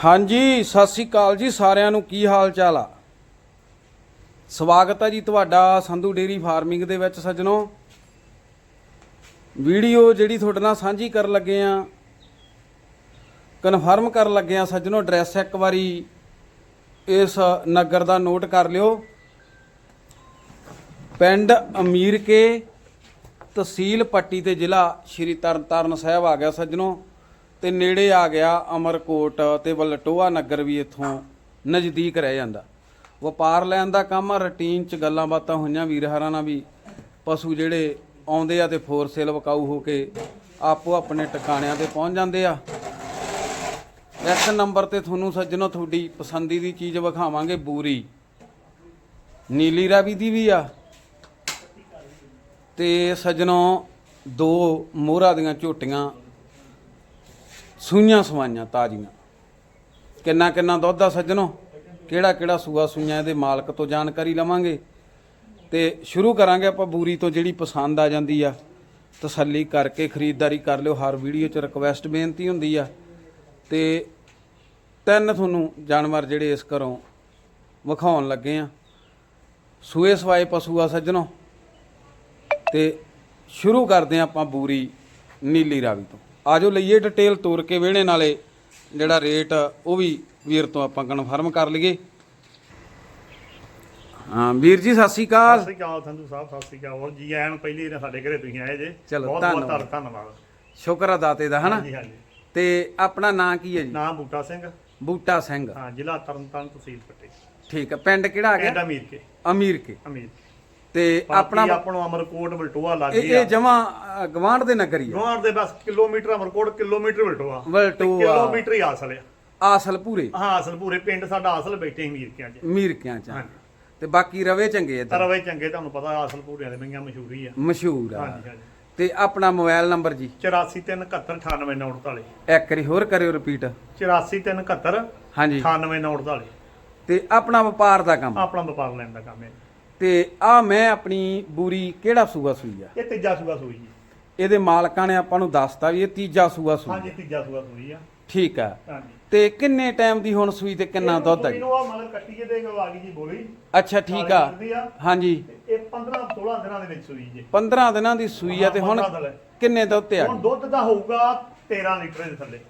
ਹਾਂਜੀ, ਸਤਿ ਸ੍ਰੀ ਅਕਾਲ ਜੀ ਸਾਰਿਆਂ ਨੂੰ। ਕੀ ਹਾਲ ਚਾਲ ਆ? ਸਵਾਗਤ ਹੈ ਜੀ ਤੁਹਾਡਾ ਸੰਧੂ ਡੇਰੀ ਫਾਰਮਿੰਗ ਦੇ ਵਿੱਚ ਸੱਜਣੋ। ਵੀਡੀਓ ਜਿਹੜੀ ਤੁਹਾਡੇ ਨਾਲ ਸਾਂਝੀ ਕਰਨ ਲੱਗੇ ਆ, ਕਨਫਰਮ ਕਰਨ ਲੱਗੇ ਆ ਸੱਜਣੋ, ਐਡਰੈਸ ਇੱਕ ਵਾਰੀ ਇਸ ਨਗਰ ਦਾ ਨੋਟ ਕਰ ਲਿਓ। ਪਿੰਡ ਅਮੀਰ ਕੇ ਤਹਿਸੀਲ ਪੱਟੀ ਤੇ ਜ਼ਿਲ੍ਹਾ ਸ਼੍ਰੀ ਤਰਨਤਾਰਨ ਸਾਹਿਬ ਆ ਗਿਆ ਸੱਜਣੋ। ਤੇ ਨੇੜੇ ਆ ਗਿਆ ਅਮਰਕੋਟ ਤੇ ਵਲਟੋਆ ਨਗਰ ਵੀ ਇੱਥੋਂ ਨਜ਼ਦੀਕ ਰਹਿ ਜਾਂਦਾ। ਵਪਾਰ ਲੈਣ ਦਾ ਕੰਮ ਆ, ਰੁਟੀਨ ਚ ਗੱਲਾਂ ਬਾਤਾਂ ਹੋਈਆਂ ਵੀਰਹਾਰਾਂ ਨਾਲ ਵੀ ਪਸ਼ੂ ਜਿਹੜੇ ਆਉਂਦੇ ਆ ਤੇ ਫੋਰ ਸੇਲ ਵਕਾਊ ਹੋ ਕੇ ਆਪੋ ਆਪਣੇ ਟਿਕਾਣਿਆਂ ਤੇ ਪਹੁੰਚ ਜਾਂਦੇ ਆ। ਇਸ ਨੰਬਰ ਤੇ ਤੁਹਾਨੂੰ ਸੱਜਣੋ ਤੁਹਾਡੀ ਪਸੰਦੀ ਦੀ ਚੀਜ਼ ਵਿਖਾਵਾਂਗੇ, ਬੂਰੀ। ਨੀਲੀ ਰਾਵੀ ਦੀ ਵੀ ਆ। ਤੇ ਸੱਜਣੋ ਦੋ ਮੋਹਰਾ ਦੀਆਂ ਝੋਟੀਆਂ ਸੂਈਆਂ ਸਵਾਈਆਂ ਤਾਜ਼ੀਆਂ। ਕਿੰਨਾ ਕਿੰਨਾ ਦੁੱਧ ਆ ਸੱਜਣੋ? ਕਿਹੜਾ ਕਿਹੜਾ ਸੂਆ ਸੂਈਆਂ ਇਹਦੇ ਮਾਲਕ ਤੋਂ ਜਾਣਕਾਰੀ ਲਵਾਂਗੇ। ਤੇ ਸ਼ੁਰੂ ਕਰਾਂਗੇ ਆਪਾਂ ਬੂਰੀ ਤੋਂ ਜਿਹੜੀ ਪਸੰਦ ਆ ਜਾਂਦੀ ਆ। ਤਸੱਲੀ ਕਰਕੇ ਖਰੀਦਦਾਰੀ ਕਰ ਲਿਓ, ਹਰ ਵੀਡੀਓ 'ਚ ਰਿਕਵੈਸਟ ਬੇਨਤੀ ਹੁੰਦੀ ਆ। ਤੇ ਤਿੰਨ ਤੁਹਾਨੂੰ ਜਾਨਵਰ ਜਿਹੜੇ ਇਸ ਘਰੋਂ ਵਿਖਾਉਣ ਲੱਗੇ ਆ। ਸੂਏ ਸਵਾਏ ਪਸ਼ੂ ਆ ਸੱਜਣੋ। ਤੇ ਸ਼ੁਰੂ ਕਰਦੇ ਹਾਂ ਆਪਾਂ ਬੂਰੀ ਨੀਲੀ ਰਾਵੀ ਤੋਂ। ਆਜੋ ਲਈਏ ਡਿਟੇਲ ਤੋਰ ਕੇ ਵਿਹਣੇ ਨਾਲੇ ਜਿਹੜਾ ਰੇਟ ਉਹ ਵੀ ਵੀਰ ਤੋਂ ਆਪਾਂ ਕਨਫਰਮ ਕਰ ਲਈਏ। ਹਾਂ ਵੀਰ ਜੀ ਸਤਿ ਸ਼੍ਰੀ ਸਤਿ ਅਕਾਲ ਸ੍ਰੀ ਅਕਾਲ ਸੰਧੂ ਸਾਹਿਬ ਸਤਿ ਸ੍ਰੀ ਅਕਾਲ। ਹੋਰ ਜੀ ਆਇਆਂ ਨੂੰ ਪਹਿਲੀ ਵਾਰ ਸਾਡੇ ਘਰੇ ਤੁਸੀਂ ਆਏ ਜੇ। ਚਲੋ, ਬਹੁਤ ਧੰਨਵਾਦ। ਬਹੁਤ ਧੰਨਵਾਦ। ਸ਼ੁਕਰ ਆ ਦਾਤੇ ਦਾ ਹਨਾ? ਹਾਂਜੀ ਹਾਂਜੀ। ਤੇ ਆਪਣਾ ਨਾਂ ਕੀ ਹੈ ਜੀ? ਨਾਮ ਬੂਟਾ ਸਿੰਘ। ਬੂਟਾ ਸਿੰਘ। ਹਾਂ ਜ਼ਿਲ੍ਹਾ ਤਰਨਤਾਰਨ ਤਹਿਸੀਲ ਪੱਟੀ। ਠੀਕ ਹੈ ਪਿੰਡ ਕਿਹੜਾ ਆ ਪਿੰਡ ਅਮੀਰ ਕੇ। ਅਮੀਰ ਕੇ। ਅਮੀਰ ਤੇ ਆਪਣਾ ਆਪਣਾ ਅਮਰਕੋਟ ਬਲਟੋਆ ਲੱਗ ਇਹ ਗਿਆ। ਇਹ ਜਮਾ ਗਵਾਂਢ ਦੇ ਨਗਰ ਹੀ ਆ। ਗਵਾਂਡ ਦੇ ਬਸ ਕਿਲੋਮੀਟਰ ਅਮਰਕੋਟ ਕਿਲੋਮੀਟਰ ਵਲਟੋਆ। ਤੇ ਕਿਲੋਮੀਟਰ ਹੀ ਆਸਲ ਆ। ਆਸਲ ਪੂਰੇ? ਹਾਂ ਅਸਲ ਪੂਰੇ। ਪਿੰਡ ਸਾਡਾ ਅਸਲ ਬੈਠੇ ਅਮੀਰ ਕਿਆਂ ਚ। ਮੀਰਕਿਆਂ ਚ। ਹਾਂਜੀ। ਤੇ ਬਾਕੀ ਰਵੇ ਚੰਗੇ ਇੱਧਰ? ਤਰਵੇ ਚੰਗੇ ਤੁਹਾਨੂੰ ਪਤਾ ਅਸਲ ਪੂਰਿਆਂ ਦੇ ਮਈਆਂ ਮਸ਼ਹੂਰੀ ਆ। ਮਸ਼ਹੂਰ ਆ। ਹਾਂਜੀ ਹਾਂਜੀ। ਤੇ ਆਪਣਾ ਮੋਬਾਈਲ ਨੰਬਰ ਜੀ? 8437989948 ਇੱਕ ਵਾਰੀ ਹੋਰ ਕਰਿਓ ਰਿਪੀਟ 843778 ਹਾਂਜੀ। 9849 ਤੇ ਆਪਣਾ ਵਪਾਰ ਦਾ ਕੰਮ? ਆਪਣਾ ਵਪਾਰ ਲੈਣ ਦਾ ਕੰਮ ਹੈ। ਤੇ ਆ ਮੈਂ ਆਪਣੀ ਬੂਰੀ ਕਿਹੜਾ ਸੂਆ ਸੂਈ ਆ? ਇਹ ਤੀਜਾ ਸੂਆ ਸੂਈ ਜੀ ਇਹਦੇ ਮਾਲਕਾਂ ਨੇ ਆਪਾਂ ਨੂੰ ਦੱਸਤਾ ਵੀ ਇਹ ਤੀਜਾ ਸੂਆ ਸੂਈ ਹਾਂਜੀ ਤੀਜਾ ਸੂਆ ਸੂਈ ਆ। ਠੀਕ ਆ। ਹਾਂਜੀ। ਤੇ ਕਿੰਨੇ ਟਾਈਮ ਦੀ ਹੁਣ ਸੂਈ ਤੇ ਕਿੰਨਾ ਦੁੱਧ ਆ? ਜੀ ਇਹਨੂੰ ਆ ਮਤਲਬ ਕੱਟੀਏ ਤੇ ਆ ਗਈ ਜੀ ਬੋਲੀ ਅੱਛਾ ਠੀਕ ਆ। ਹਾਂਜੀ। ਤੇ ਇਹ 15 16 ਦਿਨਾਂ ਦੇ ਵਿੱਚ ਸੂਈ ਜੀ। 15 ਦਿਨਾਂ ਦੀ ਸੂਈ ਆ ਤੇ ਹੁਣ 15 ਦਿਨ। ਕਿੰਨੇ ਦੁੱਧ ਤੇ ਆ? ਹੁਣ ਦੁੱਧ ਦਾ ਹੋਊਗਾ 13 ਲੀਟਰ ਦੇ ਥੱਲੇ।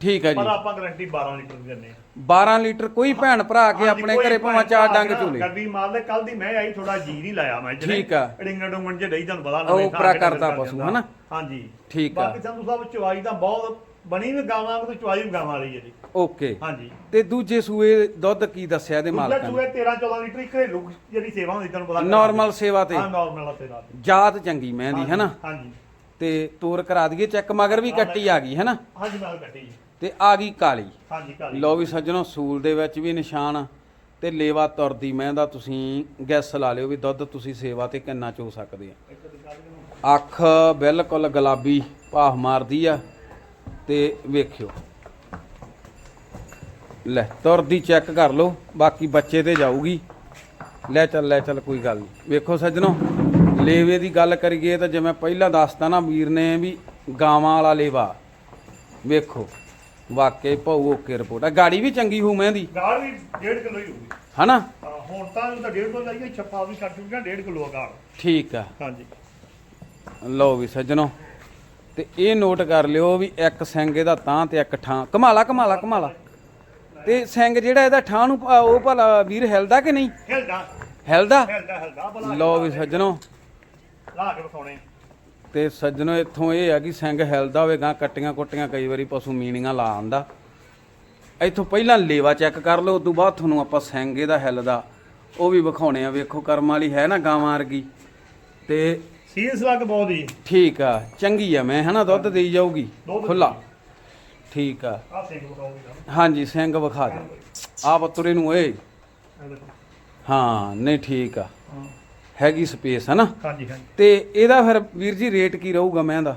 ਠੀਕ ਆ ਪਰ ਜੀ ਆਪਾਂ ਗਾਰੰਟੀ 12 ਲੀਟਰ ਦੀ ਦਿੰਦੇ ਆ। 12 ਲੀਟਰ ਕੋਈ ਭੈਣ ਭਰਾ ਕੇ ਆਪਣੇ ਘਰੇ ਭਾਵੇਂ ਚਾਰ ਡੰਗ ਝੂਲੇ ਗੱਡੀ ਮਾਰ ਲੈ ਕੱਲ ਦੀ ਮੈਂ ਆਈ ਥੋੜਾ ਜੀ ਨਹੀਂ ਲਾਇਆ ਮੈਂ ਠੀਕ ਆ। ਡਿੰਗਣ ਡੁੰਗਣ ਜੇ ਡਈ ਤੁਹਾਨੂੰ ਪਤਾ ਉਹ ਥਾਂ ਉਪਰਾ ਕਰਦਾ ਕਰ ਪਸ਼ੂ। ਹਨਾ? ਹਾਂਜੀ। ਠੀਕ ਆ। ਬਾਕੀ ਸੰਧੂ ਸਾਹਿਬ ਚਵਾਈ ਤਾਂ ਬਹੁਤ ਬਣੀ ਵੀ ਗਾਵਾਂ ਨੂੰ ਚਵਾਈ ਵੀ ਗਾਵਾਂ ਵਾਲੀ ਹੈ ਜੀ। ਓਕੇ। ਹਾਂਜੀ। ਤੇ ਦੂਜੇ ਸੂਏ ਦੁੱਧ ਕੀ ਦੱਸਿਆ ਇਹਦੇ ਦੂਜਾ ਮਾਲਕਾਂ ਨੇ? ਚੂਹੇ 13 14 ਲੀਟਰ ਇੱਕ ਘਰੇਲੂ ਜਿਹੜੀ ਸੇਵਾ ਹੁੰਦੀ ਤੁਹਾਨੂੰ ਪਤਾ ਨਾਰਮਲ ਸੇਵਾ ਤੇ। ਹਾਂ ਨਾਰਮਲ ਸੇਵਾ ਤੇ। ਜਾਤ ਚੰਗੀ ਮੈਂ ਦੀ ਹੈਨਾ? ਹਾਂਜੀ। ਤੇ ਤੋਰ ਕਰਾ ਦਈਏ ਚੈੱਕ ਮਗਰ ਵੀ ਕੱਟੀ ਆ ਗਈ ਹੈਨਾ? ਹਾਂਜੀ ਨਾਲ ਕੱਟੀ ਜੀ। ਤੇ ਆ ਗਈ ਕਾਲੀ। ਹਾਂਜੀ ਕਾਲੀ। ਲੋ ਵੀ ਸੱਜਣੋ ਸੂਲ ਦੇ ਵਿੱਚ ਵੀ ਨਿਸ਼ਾਨ ਤੇ ਲੇਵਾ ਤੁਰਦੀ ਮੈਂ ਦਾ ਤੁਸੀਂ ਗੈਸ ਲਾ ਲਿਓ ਵੀ ਦੁੱਧ ਤੁਸੀਂ ਸੇਵਾ ਤੇ ਕਿੰਨਾ ਚੋ ਸਕਦੇ ਆ। ਅੱਖ ਬਿਲਕੁਲ ਗੁਲਾਬੀ ਭਾਫ ਮਾਰਦੀ ਆ ਤੇ ਵੇਖਿਓ। ਲੈ ਤੁਰਦੀ ਚੈੱਕ ਕਰ ਲਓ ਬਾਕੀ ਬੱਚੇ ਤੇ ਜਾਊਗੀ। ਲੈ ਚੱਲ ਲੈ ਚੱਲ ਕੋਈ ਗੱਲ ਨਹੀਂ। ਵੇਖੋ ਸੱਜਣੋ ਲੇਵੇ ਦੀ ਗੱਲ ਕਰੀਏ ਤਾਂ ਜਿਵੇਂ ਪਹਿਲਾਂ ਦੱਸਤਾ ਨਾ ਵੀਰ ਨੇ ਵੀ ਗਾਵਾਂ ਵਾਲਾ ਲੇਵਾ। ਵੇਖੋ। ਵਾਕਈ ਭਾਊ ਓਕੇ ਰਿਪੋਰਟ ਆ। ਗਾੜੀ ਵੀ ਚੰਗੀ ਹੂ ਮੈਂ ਦੀ ਗਾੜ ਵੀ 1.5 ਕਿਲੋ ਹੀ ਹੋਊਗੀ। ਹਨਾ? ਹਾਂ, ਹੁਣ ਤਾਂ ਇਹਨੂੰ ਤਾਂ 1.5 ਕਿਲੋ ਲਾਈਏ ਛੱਪਾ ਵੀ ਕੱਟ ਚੁੱਕਾ 1.5 ਕਿਲੋ ਗਾੜ। ਠੀਕ ਆ। ਹਾਂਜੀ। ਲਓ ਵੀ ਸੱਜਣੋ ਤੇ ਇਹ ਨੋਟ ਕਰ ਲਿਓ ਵੀ ਇੱਕ ਸਿੰਘ ਇਹਦਾ ਤਾਂ ਤੇ ਇੱਕ ਠਾਂ। ਕਮਾਲਾ ਕਮਾਲਾ ਕਮਾਲਾ। ਤੇ ਸਿੰਘ ਜਿਹੜਾ ਇਹਦਾ ਠਾਂ ਨੂੰ ਉਹ ਭਲਾ ਵੀਰ ਹਿਲਦਾ ਕਿ ਨਹੀਂ? ਹਿਲਦਾ। ਹਿਲਦਾ? ਹਿਲਦਾ ਹਿਲਦਾ। ਬਲਾ ਲਓ ਵੀ। ਸੱਜਣੋ। ਲਾ ਕੇ ਵਿਖਾਉਣੇ। ਤੇ ਸੱਜਣੋ ਇੱਥੋਂ ਇਹ ਆ ਕਿ ਸਿੰਘ ਹਿਲਦਾ ਹੋਵੇਗਾ ਕੱਟੀਆਂ ਕੁੱਟੀਆਂ ਕਈ ਵਾਰੀ ਪਸ਼ੂ ਮੀਣੀਆਂ ਲਾ ਆਂਦਾ। ਇੱਥੋਂ ਪਹਿਲਾਂ ਲੇਵਾ ਚੈੱਕ ਕਰ ਲਓ ਉਦੋਂ ਬਾਅਦ ਤੁਹਾਨੂੰ ਆਪਾਂ ਸਿੰਘ ਇਹਦਾ ਹਿਲਦਾ। ਉਹ ਵੀ ਵਿਖਾਉਣੇ ਆ ਵੇਖੋ ਕਰਮ ਵਾਲੀ ਹੈ ਨਾ ਗਾਵਾਂ ਵਰਗੀ। ਤੇ ਸੀਰੀਅਸ ਲੱਗ ਬਹੁਤ ਹੀ ਠੀਕ ਆ ਚੰਗੀ ਆ ਮੈਂ ਹਨਾ ਦੁੱਧ ਦੇਈ ਜਾਊਗੀ। ਖੁੱਲਾ ਠੀਕ ਆ। ਆ ਸਿੰਘ ਵਿਖਾਉਂਗਾ ਹਾਂਜੀ ਸਿੰਘ ਵਿਖਾ ਦੇ ਆ ਪਤੁਰੇ ਨੂੰ ਓਏ। ਹਾਂ ਨਹੀਂ ਠੀਕ ਆ। ਹੈਗੀ ਸਪੇਸ ਹਨਾ? ਹਾਂਜੀ ਹਾਂਜੀ। ਤੇ ਇਹਦਾ ਫਿਰ ਵੀਰ ਜੀ ਰੇਟ ਕੀ ਰਹੂਗਾ ਮੈਂ ਦਾ?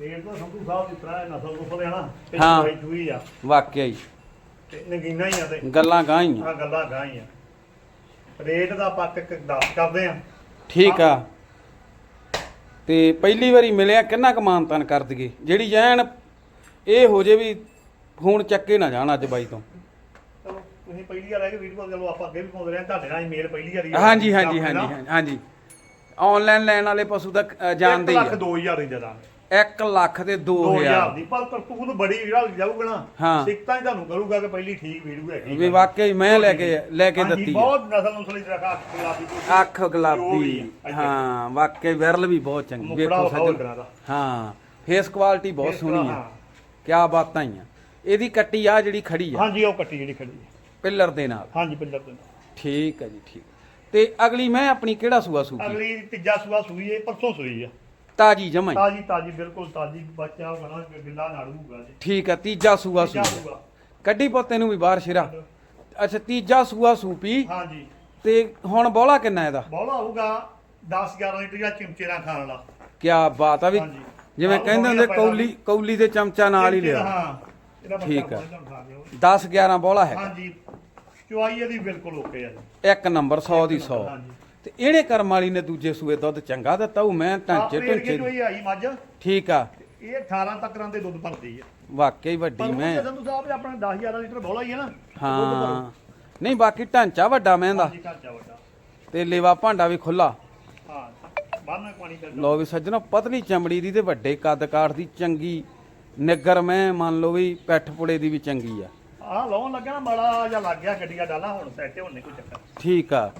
ਰੇਟ ਤਾਂ ਸੰਧੂ ਸਾਹਿਬ ਦੀ ਤਰ੍ਹਾਂ ਹੈ, ਨਸਲ ਨੁਸਲ ਹੈ ਨਾ ਤੇ ਹਾਂ। ਚਵਾਈ ਚੂਈ ਆ। ਵਾਕਿਆ ਹੀ। ਤੇ ਨਗੀਨਾ ਹੀ ਆ ਤੇ। ਗੱਲਾਂ ਗਾਂ ਹੀ ਆ। ਆ ਗੱਲਾਂ ਗਾਂ ਹੀ ਆ। ਰੇਟ ਦਾ ਆਪਾਂ ਇੱਕ ਦੱਸ ਕਰਦੇ ਆ ਠੀਕ ਆ। ਤੇ ਪਹਿਲੀ ਵਾਰੀ ਮਿਲਿਆ ਕਿੰਨਾ ਕੁ ਮਾਨਤਾਨ ਕਰ ਦਈਏ? ਜਿਹੜੀ ਐਨ ਇਹ ਹੋ ਜੇ ਵੀ ਫੋਨ ਚੱਕੇ ਨਾ ਜਾਣ ਅੱਜ ਬਾਈ ਤੋਂ। ਤੁਸੀਂ ਪਹਿਲੀ ਵਾਰ ਆਏ ਕਿ ਵੀਡੀਓ ਚਲੋ ਆਪਾਂ ਅੱਗੇ ਵੀ ਪਾਉਂਦੇ ਰਹੇ ਹਾਂ, ਤੁਹਾਡੇ ਨਾਲ ਮੇਲ ਪਹਿਲੀ ਵਾਰੀ ਆ। ਹਾਂਜੀ ਹਾਂਜੀ ਆਪਣੇ ਹਾਂਜੀ ਨਾਲ। ਹਾਂਜੀ ਆਨਲਾਈਨ ਲੈਣ ਵਾਲੇ ਪਸ਼ੂ ਅ, ਜਾਣਦੇ ਹੀ ਇੱਕ ਲੱਖ ਆ ਦੋ ਹਜ਼ਾਰ ਦੀ ਜਦਾਂ 1 ਲੱਖ ਤੇ 2000 2000 ਦੀ ਪਰ ਕਰਤੂਤ ਬੜੀ ਜਿਹੜਾ ਜਾਊਗਾ ਨਾ। ਹਾਂ। ਸਿੱਖਤਾਂ ਹੀ ਤੁਹਾਨੂੰ ਕਰੂਗਾ ਕਿ ਪਹਿਲੀ ਠੀਕ ਵੀਡੀਓ ਹੈਗੀ ਵੀ ਵਾਕਈ ਮੈਂ ਲੈ ਕੇ ਲੈ ਕੇ ਹਾਂਜੀ, ਦਿੱਤੀ ਆ। ਬਹੁਤ ਨਸਲ ਨਸਲੀ ਰੱਖਾ ਗੁਲਾਬੀ ਅੱਖ ਗੁਲਾਬੀ। ਹਾਂ ਵਾਕਈ ਵਿਰਲ ਵੀ ਬਹੁਤ ਚੰਗੀ। ਵੇਖੋ ਵਿਖਾਓ ਸੱਜਣ। ਦਾ। ਹਾਂ ਫੇਸ ਕੁਆਲਿਟੀ ਬਹੁਤ ਫੇਸ ਸੋਹਣੀ ਹਾਂ। ਆ ਕਿਆ ਬਾਤਾਂ ਹੀ ਆ। ਇਹਦੀ ਕੱਟੀ ਆ ਜਿਹੜੀ ਖੜੀ ਆ। ਹਾਂਜੀ ਉਹ ਕੱਟੀ ਜਿਹੜੀ ਖੜੀ ਹੈ ਪਿੱਲਰ ਦੇ ਨਾਲ। ਹਾਂਜੀ ਪਿੰਡਰ ਤੋਂ ਠੀਕ ਹੈ ਜੀ ਠੀਕ ਤੇ ਅਗਲੀ ਮੈਂ ਆਪਣੀ ਕਿਹੜਾ ਸੂਆ ਸੂਪੀ ਅਗਲੀ ਤੀਜਾ ਸੂਆ ਸੂਈ ਹੈ ਪਰਸੋਂ ਸੂਈ ਹੈ। ਤਾਜੀ ਜਮਾਈ ਤਾਜੀ ਤਾਜੀ ਬਿਲਕੁਲ ਤਾਜੀ। ਬੱਚਾ ਬਣਾ ਗਿੱਲਾ ਨਾੜੂ ਹੋਊਗਾ ਜੀ। ਠੀਕ ਹੈ ਤੀਜਾ ਸੂਆ ਤੀਜਾ ਸੂਆ। ਕੱਢੀ ਪੋਤੇ ਨੂੰ ਵੀ ਬਾਹਰ ਸ਼ਿਰਾ। ਅੱਛਾ ਤੀਜਾ ਸੂਆ ਸੂਪੀ। ਹਾਂਜੀ। ਤੇ ਹੁਣ ਬੋਲਾ ਕਿੰਨਾ ਇਹਦਾ? ਬੋਲਾ ਹੋਊਗਾ 10 11 ਲੀਟਰ ਜਾਂ ਚਿਮਚੇ ਨਾਲ ਖਾਣ ਵਾਲਾ। ਕਿਆ ਬਾਤ ਆ ਵੀ ਹਾਂਜੀ। ਜਿਵੇਂ ਆਹ ਕਹਿੰਦੇ ਹੁੰਦੇ ਕੌਲੀ ਕੌਲੀ ਦੇ ਚਮਚਾ ਨਾਲ ਹੀ ਚਿਮਚੇ ਲਿਆ। ਦਾ, ਹਾਂ। ਇਹਦਾ ਬੱਚਾ ਠੀਕ ਆ। ਤੁਹਾਨੂੰ ਖਾ ਲਿਓ। 10 11 ਬੋਲਾ ਹੈ ਹਾਂਜੀ ਚੁਆਈ ਇਹਦੀ ਬਿਲਕੁਲ ਓਕੇ ਆ ਜੀ। ਇੱਕ ਨੰਬਰ 100 ਦੀ 100 ਹਾਂਜੀ। ਤੇ ਇਹਨੇ ਕਰਮ ਵਾਲੀ ਨੇ ਦੂਜੇ ਸੂਏ ਦੁੱਧ ਚੰਗਾ ਦਿੱਤਾ ਉਹ ਮੈਂ ਢਾਂਚੇ ਆਪਣੇ ਏਰੀਏ ਢੁੰਚੇ ਚੋਂ ਹੀ ਆਈ ਮੱਝ? ਠੀਕ ਆ। ਇਹ 18 ਤੱਕਰਾਂ ਦੇ ਦੁੱਧ ਭਰਦੀ ਹੈ ਵਾਕਈ ਵੱਡੀ ਪਰ ਮੈਂ। ਉਹ ਸੰਧੂ ਸਾਹਿਬ ਆਪਣੇ 10 11 ਲੀਟਰ ਬੋਲਾ ਹੀ ਹੈ ਨਾ ਹਾਂ। ਨਹੀਂ ਬਾਕੀ ਢਾਂਚਾ ਵੱਡਾ ਮੈਂ ਦਾ। ਵੱਡਾ। ਤੇ ਲੇਵਾ ਭਾਂਡਾ ਵੀ ਖੁੱਲਾ ਹਾਂ ਬਾਹਰ ਪਾਣੀ ਲੋ ਵੀ ਸੱਜਣੋ ਪਤਲੀ ਚਮੜੀ ਦੀ ਤੇ ਵੱਡੇ ਕੱਦ ਕਾਠ ਦੀ ਚੰਗੀ ਨਿੱਗਰ ਮੈਂ ਮੰਨ ਲਓ ਵੀ ਪੈਠ ਪੁੜੇ ਦੀ ਵੀ ਚੰਗੀ ਆ। ਆਹ ਲਾਉਣ ਲੱਗਾ ਨਾ ਮਾੜਾ ਜਾਂ ਲੱਗ ਗਿਆ ਗੱਡੀਆਂ ਡਾਲਾ ਹੁਣ ਸੈੱਟ ਹੁਣ ਨਹੀਂ ਕੋਈ ਚੱਕਰ ਠੀਕ ਆ।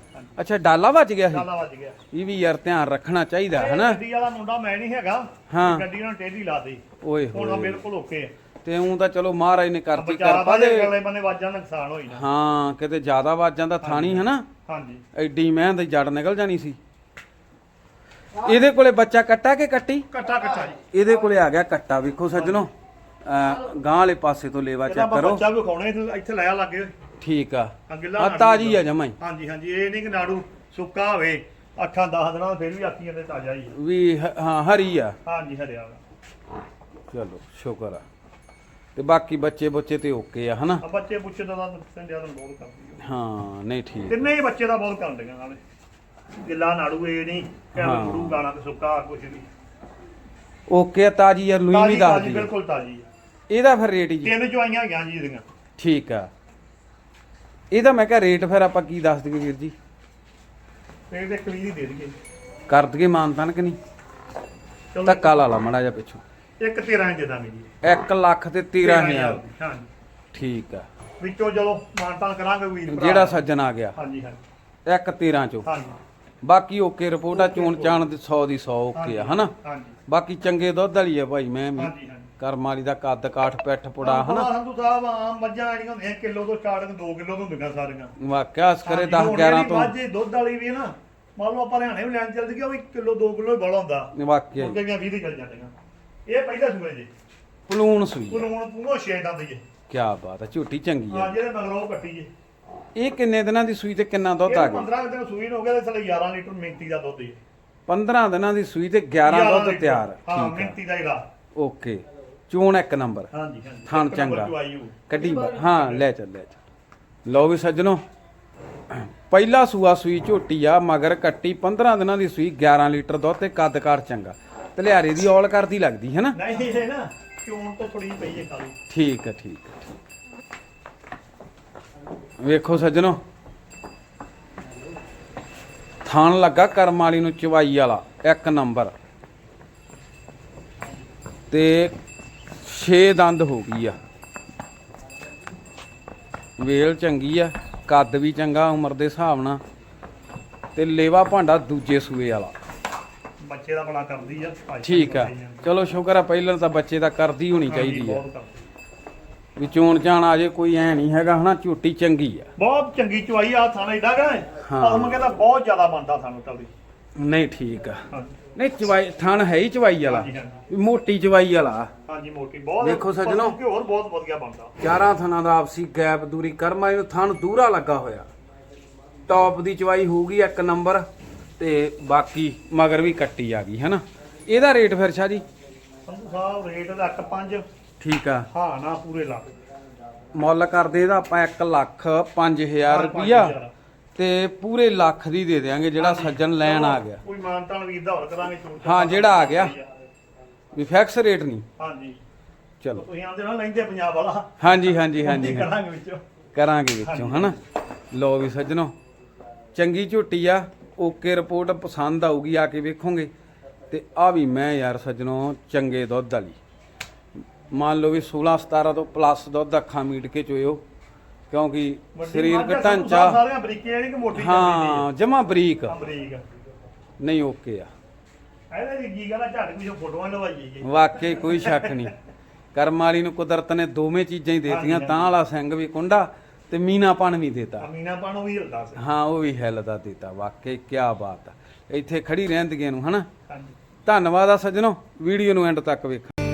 ਅੱਛਾ ਡਾਲਾ ਵੱਜ ਗਿਆ ਸੀ? ਡਾਲਾ ਵੱਜ ਗਿਆ। ਇਹ ਵੀ ਯਾਰ ਧਿਆਨ ਰੱਖਣਾ ਚਾਹੀਦਾ ਇਹ ਹਨਾ? ਗੱਡੀ ਵਾਲਾ ਮੁੰਡਾ ਮੈਂ ਨਹੀਂ ਹੈਗਾ ਹਾਂ। ਗੱਡੀ ਨਾਲ ਟੇਢੀ ਲਾਤੀ ਓਏ ਹੁਣ ਆ ਹੋਏ। ਬਿਲਕੁਲ ਓਕੇ ਤੇ ਉਂ ਤਾਂ ਚਲੋ ਮਹਾਰਾਜ ਨੇ ਕਰਤੀ ਬਚਾ ਕਰਪਾ ਦੇ ਦੇ। ਅਗਲੇ ਬੰਨੇ ਵਾਜਾਂ ਨੁਕਸਾਨ ਹੋਈ ਨਾ। ਹਾਂ ਕਿਤੇ ਜ਼ਿਆਦਾ ਵੱਜ ਜਾਂਦਾ ਥਾਣੀ ਹਨਾ? ਹਾਂਜੀ। ਐਡੀ ਮੈਂ ਦੀ ਜੜ ਨਿਕਲ ਜਾਣੀ ਸੀ। ਇਹਦੇ ਕੋਲੇ ਬੱਚਾ ਕੱਟਾ ਕਿ ਕੱਟੀ? ਕੱਟਾ ਕੱਟਾ ਜੀ। ਇਹਦੇ ਕੋਲੇ ਆ ਗਿਆ ਕੱਟਾ ਵੇਖੋ ਸੱਜਣੋ। ਗਾਂ ਵਾਲੇ ਪਾਸੇ ਤੋਂ ਲੇਵਾ ਚੈੱਕ ਕਰੋ। ਬੱਚਾ ਵੀ ਖਾਉਣਾ ਇੱਥੇ ਇੱਥੇ ਲਾਇਆ ਲੱਗੇ। ਠੀਕ ਆ। ਆ ਤਾਜੀ ਆ ਜਮਾਈ ਹਾਂਜੀ ਹਾਂਜੀ ਇਹ ਨਹੀਂ ਕਿ ਨਾੜੂ ਸੁੱਕਾ ਹੋਵੇ ਅੱਖਾਂ 10 ਦਿਨਾਂ ਫਿਰ ਵੀ ਆਖੀ ਜਾਂਦੇ ਤਾਜ਼ਾ ਹੀ। ਵੀ ਹ- ਹਰੀ ਆ। ਹਾਂਜੀ ਹਰਿਆ ਚਲੋ ਸ਼ੁਕਰ ਆ। ਤੇ ਬਾਕੀ ਬੱਚੇ ਬੱਚੇ ਤੇ ਓਕੇ ਆ ਹਨਾ? ਬੱਚੇ ਪੁੱਛੇ ਦਾ ਤਾਂ ਸੰਧਿਆ ਨੂੰ ਬਹੁਤ ਕਰਦੀ ਹੈ ਹਾਂ ਨਹੀਂ ਠੀਕ। ਤਿੰਨੇ ਹੀ ਬੱਚੇ ਦਾ ਬਹੁਤ ਕਰਦੀਆਂ ਨਾਲੇ। ਗਿੱਲਾ ਨਾੜੂ ਇਹ ਨਹੀਂ ਹਾਂ। ਕਿਵੇਂ ਗੁਰੂ ਗਾਣਾ ਤੇ ਸੁੱਕਾ ਕੁਛ ਵੀ। ਓਕੇ ਆ ਤਾਜੀ ਯਾਰ ਲੂਈ ਵੀ ਤਾਜੀ ਤਾਜੀ ਦੱਸਦੀ ਆ। ਬਿਲਕੁਲ ਤਾਜੀ ਹੈ ਇਹਦਾ ਫਿਰ ਰੇਟ ਜੀ? ਤਿੰਨ ਚੁਆਈਆਂ ਹੈਗੀਆਂ ਜੀ ਇਹਦੀਆਂ। ਠੀਕ ਆ। ਇਹਦਾ ਮੈਂ ਕਿਹਾ ਰੇਟ ਫਿਰ ਆਪਾਂ ਕੀ ਦੱਸ ਦਈਏ ਵੀਰ ਜੀ? ਤੇ ਇਹਦੇ ਕਲੀ ਦੀ ਦੇ ਦਈਏ। ਕਰ ਦਈਏ ਮਾਨਤਾਨ ਕਿ ਨਹੀਂ? ਚਲੋ। ਧੱਕਾ ਲਾ ਲਾ ਮੜਾ ਜਾ ਪਿੱਛੋਂ। ਇੱਕ 13 ਦੇ ਦਾਂਗੇ ਜੀ। 1 ਲੱਖ ਤੇ 13000 ਹਾਂਜੀ। ਠੀਕ ਆ। ਵਿੱਚੋਂ ਚਲੋ ਮਾਨਤਾਨ ਕਰਾਂਗੇ ਵੀਰ ਭਰਾ। ਜਿਹੜਾ ਸੱਜਣ ਆ ਗਿਆ। ਹਾਂਜੀ ਹਾਂਜੀ। 1 13 ਚੋਂ। ਹਾਂਜੀ। ਬਾਕੀ ਓਕੇ ਰਿਪੋਰਟ ਆ ਚੋਣ ਚਾਣ ਦੀ 100 ਦੀ 100 ਓਕੇ ਆ ਹਨਾ? ਹਾਂਜੀ। ਬਾਕੀ ਚੰਗੇ ਦੁੱਧ ਵਾਲੀ ਆ ਭਾਈ ਮੈਂ ਵੀ। ਹਾਂਜੀ ਹਾਂਜੀ। ਕਰਮ ਵਾਲੀ ਦਾ ਕੱਦ ਕਾਠ ਪੈਠ ਪੁੜਾ ਹਨਾ? ਹਾਂ ਸੰਧੂ ਸਾਹਿਬ ਆਮ ਮੱਝਾਂ ਜਿਹੜੀਆਂ ਹੁੰਦੀਆਂ ਕਿਲੋ ਤੋਂ ਸਟਾਰਟ 2 ਕਿਲੋ ਤੋਂ ਹੁੰਦੀਆਂ ਸਾਰੀਆਂ। ਵਾਕਿਆ ਅਸ ਕਰੇ 10 ਹਾਂਜੀ, ਹੁਣ 11 ਜਿਹੜੀ ਤੋਂ। ਮੱਝ ਦੁੱਧ ਵਾਲੀ ਵੀ ਹੈ ਨਾ ਮੰਨ ਲਓ ਆਪਾਂ ਹਰਿਆਣੇ ਵੀ ਲੈਣ ਚੱਲਦੇ ਕਿ ਉਹ ਵੀ ਕਿਲੋ 2 ਕਿਲੋ ਹੀ ਬੜਾ ਹੁੰਦਾ। ਵਾਕਿਆ ਮੁਰਗੇ ਦੀਆਂ 20 ਦੀ ਚੱਲ ਜਾਂਦੀਆਂ। ਇਹ ਪਹਿਲਾ ਸੂਏ ਜੀ। ਪਲੂਣ ਸੂਈ ਉਹਨੂੰ ਹੁਣ ਪੂਰੋ ਛੇ ਦੰਦ ਜੀ। ਕੀ ਬਾਤ ਆ ਝੂਟੀ ਚੰਗੀ ਆ। ਹਾਂ ਜਿਹੜੇ ਮਗਰੋਂ ਉਹ ਕੱਟੀ ਜੀ। ਇਹ ਕਿੰਨੇ ਦਿਨਾਂ ਦੀ ਸੂਈ ਤੇ ਕਿੰਨਾ ਦੁੱਧ ਇਹ ਆ ਗਿਆ 15 ਦਿਨ ਸੂਈ ਨੂੰ ਹੋ ਗਿਆ ਤੇ ਥਲੇ 11 ਲੀਟਰ ਮਿੰਤੀ ਦਾ ਦੁੱਧ ਜੀ। 15 ਦਿਨਾਂ ਦੀ ਸੂਈ ਤੇ 11 ਦੁੱਧ। ਤਿਆਰ ਹਾਂ ਠੀਕ ਆ। ਮਿੰਤੀ ਦਾ ਹੀਰਾ ਓਕੇ ਚੂਣ ਇੱਕ ਨੰਬਰ। ਹਾਂਜੀ ਹਾਂਜੀ ਥਣ ਇੱਕ ਨੰਬਰ ਚੰਗਾ। ਚੁਆਈ ਹੋਊ। ਕੱਢੀ ਬਾ- ਹਾਂ ਲੈ ਚੱਲ ਲੈ ਚੱਲ। ਲਓ ਵੀ ਸੱਜਣੋ ਪਹਿਲਾ ਸੂਆ ਸੂਈ ਝੋਟੀ ਆ ਮਗਰ ਕੱਟੀ 15 ਦਿਨਾਂ ਦੀ ਸੂਈ 11 ਲੀਟਰ ਦੁੱਧ ਤੇ ਕੱਦ ਕਾਰ ਚੰਗਾ। ਤੇ ਲਿਆਰੇ ਦੀ ਔਲ ਕਰਦੀ ਲੱਗਦੀ ਹੈ ਨਾ? ਨਹੀਂ ਇਹ ਨਾ ਚੋਣ ਤੋਂ ਥੋੜੀ ਪਈ ਹੈ ਕਾਲੀ। ਠੀਕ ਹੈ ਠੀਕ ਹੈ ਠੀਕ ਵੇਖੋ ਸੱਜਣੋ। ਥਾਣ ਲੱਗਾ ਕਰਮ ਵਾਲੀ ਨੂੰ ਚਵਾਈ ਵਾਲਾ ਇੱਕ ਨੰਬਰ। ਤੇ 6 ਦੰਦ ਹੋ ਗਈ ਆ। ਵੇਲ ਚੰਗੀ ਆ ਕੱਦ ਵੀ ਚੰਗਾ ਉਮਰ ਦੇ ਹਿਸਾਬ ਨਾਲ। ਤੇ ਲੇਵਾ ਭਾਂਡਾ ਦੂਜੇ ਸੂਏ ਵਾਲਾ। ਬੱਚੇ ਦਾ ਬੜਾ ਕਰਦੀ ਆ। ਠੀਕ ਆ। ਚਲੋ ਸ਼ੁਕਰ ਆ ਪਹਿਲਾਂ ਤਾਂ ਬੱਚੇ ਦਾ ਕਰਦੀ ਹੋਣੀ ਚਾਹੀਦੀ ਆ। ਵੀ ਚੋਣ ਚਾਣ ਆ ਜੇ ਕੋਈ ਐ ਨਹੀਂ ਹੈਗਾ ਹਨਾ? ਝੋਟੀ ਚੰਗੀ ਆ। ਬਹੁਤ ਚੰਗੀ ਚੁਆਈ ਆ ਥਾਣਾ ਏਡਾ ਗਾ ਹਾਂ। ਆਦਮ ਕਹਿੰਦਾ ਬਹੁਤ ਜ਼ਿਆਦਾ ਬਣਦਾ ਸਾਨੂੰ ਤਵੀ ਨਹੀਂ ਠੀਕ ਆ। ਹਾਂਜੀ ਨਹੀਂ ਚਵਾਈ ਥਣ ਹੈ ਹੀ ਚਵਾਈ ਵਾਲਾ। ਹਾਂਜੀ, ਹਾਂਜੀ। ਵੀ ਮੋਟੀ ਚਵਾਈ ਵਾਲਾ। ਹਾਂਜੀ ਮੋਟੀ ਬਹੁਤ। ਦੇਖੋ ਸੱਜਣੋ। ਪਸ਼ੂ ਘਿਓ ਬਹੁਤ ਵਧੀਆ ਬਣਦਾ। ਚਾਰਾਂ ਥਣਾਂ ਦਾ ਆਪਸੀ ਗੈਪ ਦੂਰੀ ਕਰਮਾ ਨੂੰ ਥਣ ਦੂਰਾ ਲੱਗਾ ਹੋਇਆ। ਟੌਪ ਦੀ ਚਵਾਈ ਹੋਊਗੀ ਇੱਕ ਨੰਬਰ ਤੇ ਬਾਕੀ ਮਗਰ ਵੀ ਕੱਟੀ ਆ ਗਈ ਹਨਾ? ਇਹਦਾ ਰੇਟ ਫਿਰ ਸ਼ਾਹ ਜੀ? ਸੰਧੂ ਸਾਹਿਬ ਰੇਟ ਦਾ 1.5 ਠੀਕ ਆ। ਹਾਂ ਨਾ ਪੂਰੇ ਲੱਖ। ਮੁੱਲ ਕਰਦੇ ਇਹਦਾ ਆਪਾਂ 1 ਲੱਖ 5000 ਰੁਪਿਆ ਤੇ ਪੂਰੇ ਲੱਖ ਦੀ ਦੇ ਦੇਾਂਗੇ ਜਿਹੜਾ ਸੱਜਣ ਲੈਣ ਆ ਗਿਆ। ਕੋਈ ਮਾਨਤਾਨ ਵੀਰ ਦਾ ਹੋਰ ਕਰਾਂਗੇ ਛੋਟ ਹਾਂ, ਜਿਹੜਾ ਆ ਗਿਆ। ਵੀ ਫਿਕਸ ਰੇਟ ਨਹੀਂ। ਹਾਂਜੀ। ਚਲੋ। ਤੁਸੀਂ ਆਂਦੇ ਨਾ ਲੈਂਦੇ ਪੰਜਾਬ ਵਾਲਾ। ਹਾਂਜੀ ਹਾਂਜੀ ਹਾਂਜੀ ਹਾਂਜੀ। ਕਰਾਂਗੇ ਵਿੱਚੋਂ। ਕਰਾਂਗੇ ਵਿੱਚੋਂ ਹਨਾ? ਲੋ ਵੀ ਸੱਜਣੋ ਚੰਗੀ ਝੋਟੀ ਆ। ਓਕੇ ਰਿਪੋਰਟ ਪਸੰਦ ਆਊਗੀ ਆ ਕੇ ਵੇਖੋਗੇ। ਤੇ ਆ ਵੀ ਮੈਂ ਯਾਰ ਸੱਜਣੋ ਚੰਗੇ ਦੁੱਧ ਵਾਲੀ। ਮੰਨ ਲਓ ਵੀ 16 17 ਤੋਂ ਪਲੱਸ ਦੁੱਧ ਅੱਖਾਂ ਮੀਟ ਕੇ ਚੋਇਓ ਕਿਉਂਕਿ ਸਰੀਰਕ ਢਾਂਚਾ ਸਾਰੀਆਂ ਬਰੀਕੀਆਂ ਨਹੀਂ ਕਿ ਮੋਟੀ ਹਾਂ ਜਮਾ ਬਰੀਕ। ਨਹੀਂ ਓਕੇ ਆ। ਇਹਦੇ ਦੀ ਕੀ ਗੱਲ ਆ ਝੱਟ ਕੁਝ ਫੋਟੋਆਂ ਲਵਾਈਏ ਜੀ। ਵਾਕਈ ਕੋਈ ਸ਼ੱਕ ਨਹੀਂ। ਕਰਮ ਵਾਲੀ ਨੂੰ ਕੁਦਰਤ ਨੇ ਦੋਵੇਂ ਚੀਜ਼ਾਂ ਹੀ ਦੇਤੀਆਂ ਤਾਂ ਵਾਲਾ ਸਿੰਘ ਵੀ ਕੁੰਡਾ ਤੇ ਮੀਨਾਪਣ ਵੀ ਦੇਤਾ। ਅਮੀਨਾ ਪਾਣੋ ਵੀ ਹਿਲਦਾ ਸੀ। ਹਾਂ ਉਹ ਵੀ ਹਿੱਲਦਾ ਦਿੱਤਾ। ਵਾਕਈ ਕੀ ਬਾਤ ਆ। ਇੱਥੇ ਖੜੀ ਰਹਿੰਦੀਆਂ ਨੂੰ ਹਨਾ? ਹਾਂਜੀ। ਧੰਨਵਾਦ ਆ ਸੱਜਣੋ ਵੀਡੀਓ ਨੂੰ ਐਂਡ ਤੱਕ ਵੇਖਣ